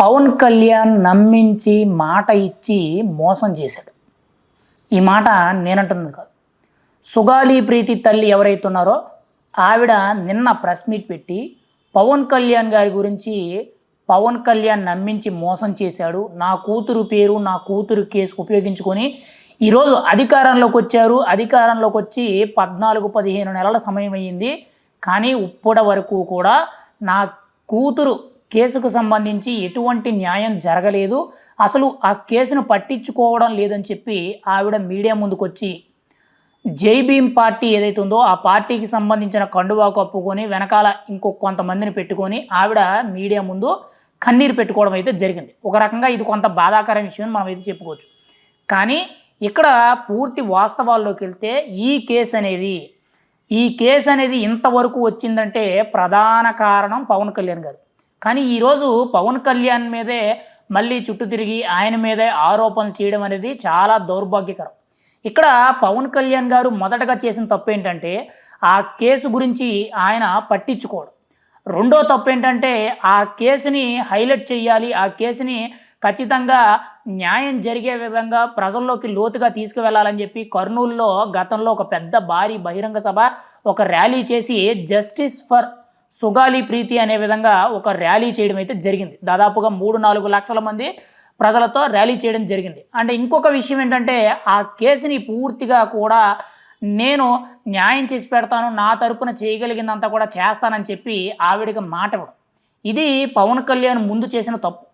పవన్ కళ్యాణ్ నమ్మించి మాట ఇచ్చి మోసం చేశాడు. ఈ మాట నేనంటున్నది కాదు. సుగాలి ప్రీతి తల్లి ఎవరైతే ఉన్నారో ఆవిడ నిన్న ప్రెస్ మీట్ పెట్టి పవన్ కళ్యాణ్ గారి గురించి పవన్ కళ్యాణ్ నమ్మించి మోసం చేశాడు. నా కూతురు పేరు నా కూతురు కేసు ఉపయోగించుకొని ఈరోజు అధికారంలోకి వచ్చారు. అధికారంలోకి వచ్చి పద్నాలుగు పదిహేను నెలల సమయం అయ్యింది. కానీ ఇప్పటి వరకు కూడా నా కూతురు కేసుకు సంబంధించి ఎటువంటి న్యాయం జరగలేదు. అసలు ఆ కేసును పట్టించుకోవడం లేదని చెప్పి ఆవిడ మీడియా ముందుకొచ్చి జై భీమ్ పార్టీ ఏదైతే ఉందో ఆ పార్టీకి సంబంధించిన కండువా కప్పుకొని వెనకాల ఇంకో కొంతమందిని పెట్టుకొని ఆవిడ మీడియా ముందు కన్నీరు పెట్టుకోవడం అయితే జరిగింది. ఒక రకంగా ఇది కొంత బాధాకర విషయం మనం అయితే చెప్పుకోవచ్చు. కానీ ఇక్కడ పూర్తి వాస్తవాల్లోకి వెళ్తే ఈ కేసు అనేది ఈ కేసు అనేది ఇంతవరకు వచ్చిందంటే ప్రధాన కారణం పవన్ కళ్యాణ్ గారు. కానీ ఈరోజు పవన్ కళ్యాణ్ మీదే మళ్ళీ చుట్టూ తిరిగి ఆయన మీదే ఆరోపణలు చేయడం అనేది చాలా దౌర్భాగ్యకరం. ఇక్కడ పవన్ కళ్యాణ్ గారు మొదటగా చేసిన తప్పు ఏంటంటే ఆ కేసు గురించి ఆయన పట్టించుకోవడం రెండో తప్పు ఏంటంటే ఆ కేసుని హైలైట్ చేయాలి ఆ కేసుని ఖచ్చితంగా న్యాయం జరిగే విధంగా ప్రజల్లోకి లోతుగా తీసుకువెళ్ళాలని చెప్పి కర్నూలులో గతంలో ఒక పెద్ద భారీ బహిరంగ సభ ఒక ర్యాలీ చేసి జస్టిస్ ఫర్ సుగాలి ప్రీతి అనే విధంగా ఒక ర్యాలీ చేయడం అయితే జరిగింది. దాదాపుగా మూడు నాలుగు లక్షల మంది ప్రజలతో ర్యాలీ చేయడం జరిగింది. అంటే ఇంకొక విషయం ఏంటంటే ఆ కేసుని పూర్తిగా కూడా నేను న్యాయం చేసి పెడతాను నా తరపున చేయగలిగిందంతా కూడా చేస్తానని చెప్పి ఆవిడకి మాట ఇవ్వడం. ఇది పవన్ కళ్యాణ్ ముందు చేసిన తప్పు.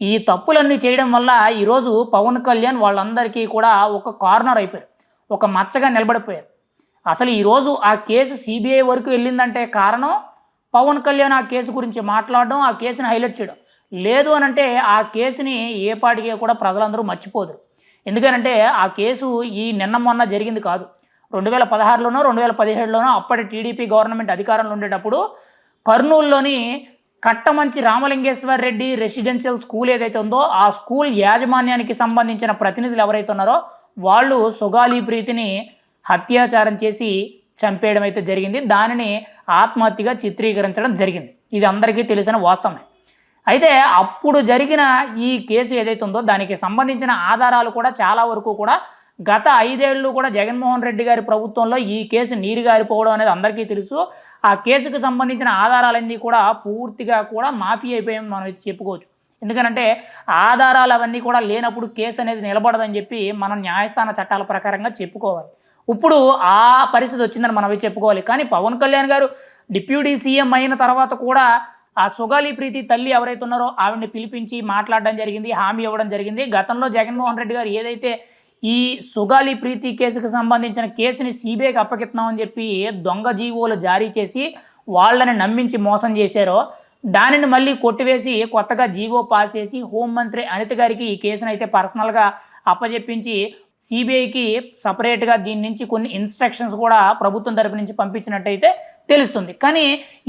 ఈ తప్పులన్నీ చేయడం వల్ల ఈరోజు పవన్ కళ్యాణ్ వాళ్ళందరికీ కూడా ఒక కార్నర్ అయిపోయారు. ఒక మచ్చగా నిలబడిపోయారు. అసలు ఈరోజు ఆ కేసు సిబిఐ వరకు వెళ్ళిందంటే కారణం పవన్ కళ్యాణ్ ఆ కేసు గురించి మాట్లాడడం ఆ కేసుని హైలైట్ చేయడం. లేదు అని అంటే ఆ కేసుని ఏ పాటికి కూడా ప్రజలందరూ మర్చిపోదురు. ఎందుకనంటే ఆ కేసు ఈ నిన్న మొన్న జరిగింది కాదు. రెండు వేల పదహారులోనో రెండు వేల పదిహేడులోనో అప్పటి టీడీపీ గవర్నమెంట్ అధికారంలో ఉండేటప్పుడు కర్నూలులోని కట్టమంచి రామలింగేశ్వర రెడ్డి రెసిడెన్షియల్ స్కూల్ ఏదైతే ఉందో ఆ స్కూల్ యాజమాన్యానికి సంబంధించిన ప్రతినిధులు ఎవరైతే ఉన్నారో వాళ్ళు సుగాలి ప్రీతిని హత్యాచారం చేసి చంపేయడం అయితే జరిగింది. దానిని ఆత్మహత్యగా చిత్రీకరించడం జరిగింది. ఇది అందరికీ తెలిసిన వాస్తవమే. అయితే అప్పుడు జరిగిన ఈ కేసు ఏదైతే ఉందో దానికి సంబంధించిన ఆధారాలు కూడా చాలా వరకు కూడా గత ఐదేళ్ళు కూడా జగన్మోహన్ రెడ్డి గారి ప్రభుత్వంలో ఈ కేసు నీరు గారిపోవడం అనేది అందరికీ తెలుసు. ఆ కేసుకు సంబంధించిన ఆధారాలన్నీ కూడా పూర్తిగా కూడా మాఫీ అయిపోయాయని మనం చెప్పుకోవచ్చు. ఎందుకంటే ఆధారాలు అవన్నీ కూడా లేనప్పుడు కేసు అనేది నిలబడదని చెప్పి మనం న్యాయస్థాన చట్టాల ప్రకారంగా చెప్పుకోవాలి. ఇప్పుడు ఆ పరిస్థితి వచ్చిందని మనం చెప్పుకోవాలి. కానీ పవన్ కళ్యాణ్ గారు డిప్యూటీ సీఎం అయిన తర్వాత కూడా ఆ సుగాలి ప్రీతి తల్లి ఎవరైతే ఉన్నారో ఆవిడని పిలిపించి మాట్లాడడం జరిగింది హామీ ఇవ్వడం జరిగింది. గతంలో జగన్మోహన్ రెడ్డి గారు ఏదైతే ఈ సుగాలి ప్రీతి కేసుకు సంబంధించిన కేసుని సిబిఐకి అప్పగిస్తున్నామని చెప్పి దొంగ జీవోలు జారీ చేసి వాళ్ళని నమ్మించి మోసం చేశారో దానిని మళ్ళీ కొట్టివేసి కొత్తగా జీవో పాస్ చేసి హోంమంత్రి అనిత గారికి ఈ కేసును అయితే పర్సనల్గా అప్పజెప్పించి సిబిఐకి సపరేట్గా దీని నుంచి కొన్ని ఇన్స్ట్రక్షన్స్ కూడా ప్రభుత్వం తరపు నుంచి పంపించినట్టయితే తెలుస్తుంది. కానీ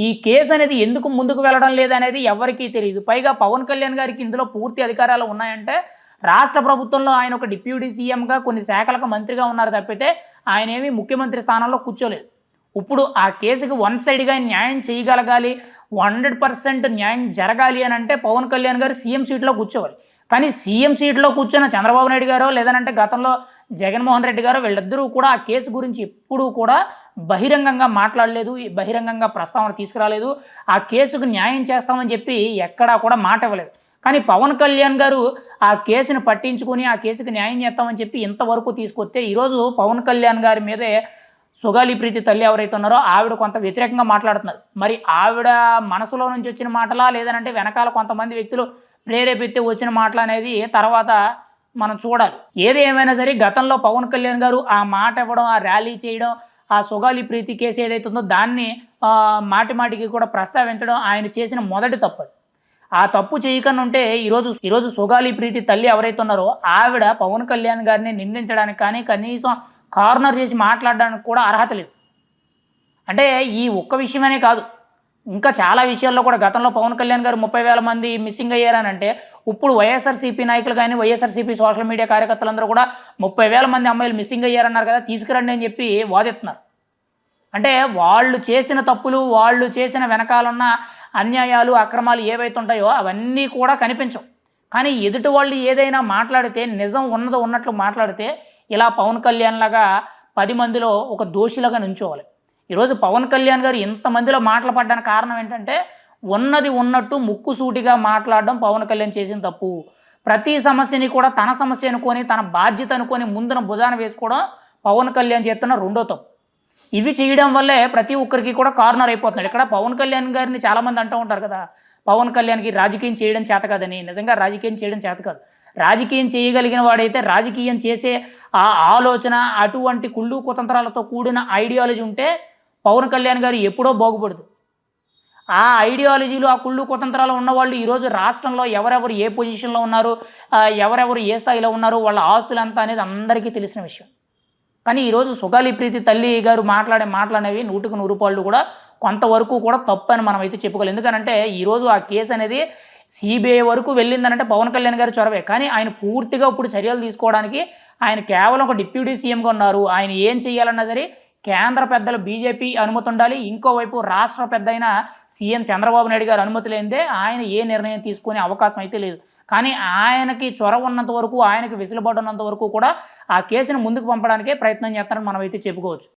ఈ కేసు అనేది ఎందుకు ముందుకు వెళ్ళడం లేదనేది ఎవరికీ తెలియదు పైగా పవన్ కళ్యాణ్ గారికి ఇందులో పూర్తి అధికారాలు ఉన్నాయంటే రాష్ట్ర ప్రభుత్వంలో ఆయన ఒక డిప్యూటీ సీఎంగా కొన్ని శాఖలకు మంత్రిగా ఉన్నారు తప్పితే ఆయన ఏమీ ముఖ్యమంత్రి స్థానంలో కూర్చోలేదు. ఇప్పుడు ఆ కేసుకి వన్ సైడ్గా న్యాయం చేయగలగాలి హండ్రెడ్ పర్సెంట్ న్యాయం జరగాలి అని అంటే పవన్ కళ్యాణ్ గారు సీఎం సీట్లో కూర్చోవాలి. కానీ సీఎం సీట్లో కూర్చున్న చంద్రబాబు నాయుడు గారో లేదనంటే గతంలో జగన్మోహన్ రెడ్డి గారు వీళ్ళిద్దరూ కూడా ఆ కేసు గురించి ఎప్పుడూ కూడా బహిరంగంగా మాట్లాడలేదు బహిరంగంగా ప్రస్తావన తీసుకురాలేదు. ఆ కేసుకు న్యాయం చేస్తామని చెప్పి ఎక్కడా కూడా మాట ఇవ్వలేదు. కానీ పవన్ కళ్యాణ్ గారు ఆ కేసును పట్టించుకొని ఆ కేసుకు న్యాయం చేస్తామని చెప్పి ఇంతవరకు తీసుకొస్తే ఈరోజు పవన్ కళ్యాణ్ గారి మీదే సుగాలి ప్రీతి తల్లి ఎవరైతే ఉన్నారో ఆవిడ కొంత వ్యతిరేకంగా మాట్లాడుతున్నారు. మరి ఆవిడ మనసులో నుంచి వచ్చిన మాటలా లేదనంటే వెనకాల కొంతమంది వ్యక్తులు ప్రేరేపితే వచ్చిన మాటలు అనేది తర్వాత మనం చూడాలి. ఏది ఏమైనా సరే గతంలో పవన్ కళ్యాణ్ గారు ఆ మాట ఇవ్వడం ఆ ర్యాలీ చేయడం ఆ సుగాలి ప్రీతి కేసు ఏదైతే ఉందో దాన్ని మాటిమాటికి మాటి మాటికి కూడా ప్రస్తావించడం ఆయన చేసిన మొదటి తప్పు ఆ తప్పు చేయకుండా ఉంటే ఈరోజు ఈరోజు సుగాలి ప్రీతి తల్లి ఎవరైతే ఉన్నారో ఆవిడ పవన్ కళ్యాణ్ గారిని నిందించడానికి కానీ కనీసం కార్నర్ చేసి మాట్లాడడానికి కూడా అర్హత లేదు. అంటే ఈ ఒక్క విషయమనే కాదు. ఇంకా చాలా విషయాల్లో కూడా గతంలో పవన్ కళ్యాణ్ గారు ముప్పై వేల మంది మిస్సింగ్ అయ్యారనంటే ఇప్పుడు వైఎస్ఆర్సీపీ నాయకులు కానీ వైఎస్ఆర్సీపీ సోషల్ మీడియా కార్యకర్తలందరూ కూడా ముప్పై వేల మంది అమ్మాయిలు మిస్సింగ్ అయ్యారన్నారు కదా తీసుకురండి అని చెప్పి వాదిస్తున్నారు. అంటే వాళ్ళు చేసిన తప్పులు వాళ్ళు చేసిన వెనకాలన్న అన్యాయాలు అక్రమాలు ఏవైతే ఉంటాయో అవన్నీ కూడా కనిపించవు. కానీ ఎదుటి వాళ్ళు ఏదైనా మాట్లాడితే నిజం ఉన్నది ఉన్నట్లు మాట్లాడితే ఇలా పవన్ కళ్యాణ్ లాగా పది మందిలో ఒక దోషిలాగా నుంచోవాలి. ఈరోజు పవన్ కళ్యాణ్ గారు ఇంతమందిలో మాటలు పడ్డానికి కారణం ఏంటంటే ఉన్నది ఉన్నట్టు ముక్కుసూటిగా మాట్లాడడం పవన్ కళ్యాణ్ చేసిన తప్పు. ప్రతి సమస్యని కూడా తన సమస్య అనుకొని తన బాధ్యత అనుకొని ముందున భుజాన వేసుకోవడం పవన్ కళ్యాణ్ చేస్తున్న రెండో తప్పు. ఇవి చేయడం వల్లే ప్రతి ఒక్కరికి కూడా కార్నర్ అయిపోతున్నాడు. ఇక్కడ పవన్ కళ్యాణ్ గారిని చాలామంది అంటూ ఉంటారు కదా పవన్ కళ్యాణ్కి రాజకీయం చేయడం చేత కాదని. నిజంగా రాజకీయం చేయడం చేత కాదు. రాజకీయం చేయగలిగిన వాడైతే రాజకీయం చేసే ఆ ఆలోచన అటువంటి కుళ్ళు కుతంత్రాలతో కూడిన ఐడియాలజీ ఉంటే పవన్ కళ్యాణ్ గారు ఎప్పుడో బాగుపడదు. ఆ ఐడియాలజీలు ఆ కుళ్ళు కుతంత్రాలు ఉన్నవాళ్ళు ఈరోజు రాష్ట్రంలో ఎవరెవరు ఏ పొజిషన్లో ఉన్నారు ఎవరెవరు ఏ స్థాయిలో ఉన్నారు వాళ్ళ ఆస్తులు ఎంత అనేది అందరికీ తెలిసిన విషయం. కానీ ఈరోజు సుగాలి ప్రీతి తల్లి గారు మాట్లాడే మాటలనేవి నూటికి నూరు రూపాయలు కూడా కొంతవరకు కూడా తప్పు అని మనం అయితే చెప్పుకోవాలి ఎందుకంటే ఈరోజు ఆ కేసు అనేది సిబిఐ వరకు వెళ్ళిందనంటే పవన్ కళ్యాణ్ గారి చొరవే. కానీ ఆయన పూర్తిగా ఇప్పుడు చర్యలు తీసుకోవడానికి ఆయన కేవలం ఒక డిప్యూటీ సీఎంగా ఉన్నారు. ఆయన ఏం చేయాలన్నా సరే కేంద్ర పెద్దలు బీజేపీ అనుమతి ఉండాలి. ఇంకోవైపు రాష్ట్ర పెద్ద అయిన సీఎం చంద్రబాబు నాయుడు గారు అనుమతి లేనిదే ఆయన ఏ నిర్ణయం తీసుకునే అవకాశం అయితే లేదు. కానీ ఆయనకి చొరవ ఉన్నంత వరకు ఆయనకి వెసులుబాటు ఉన్నంత వరకు కూడా ఆ కేసును ముందుకు పంపడానికే ప్రయత్నం చేస్తారని మనం అయితే చెప్పుకోవచ్చు.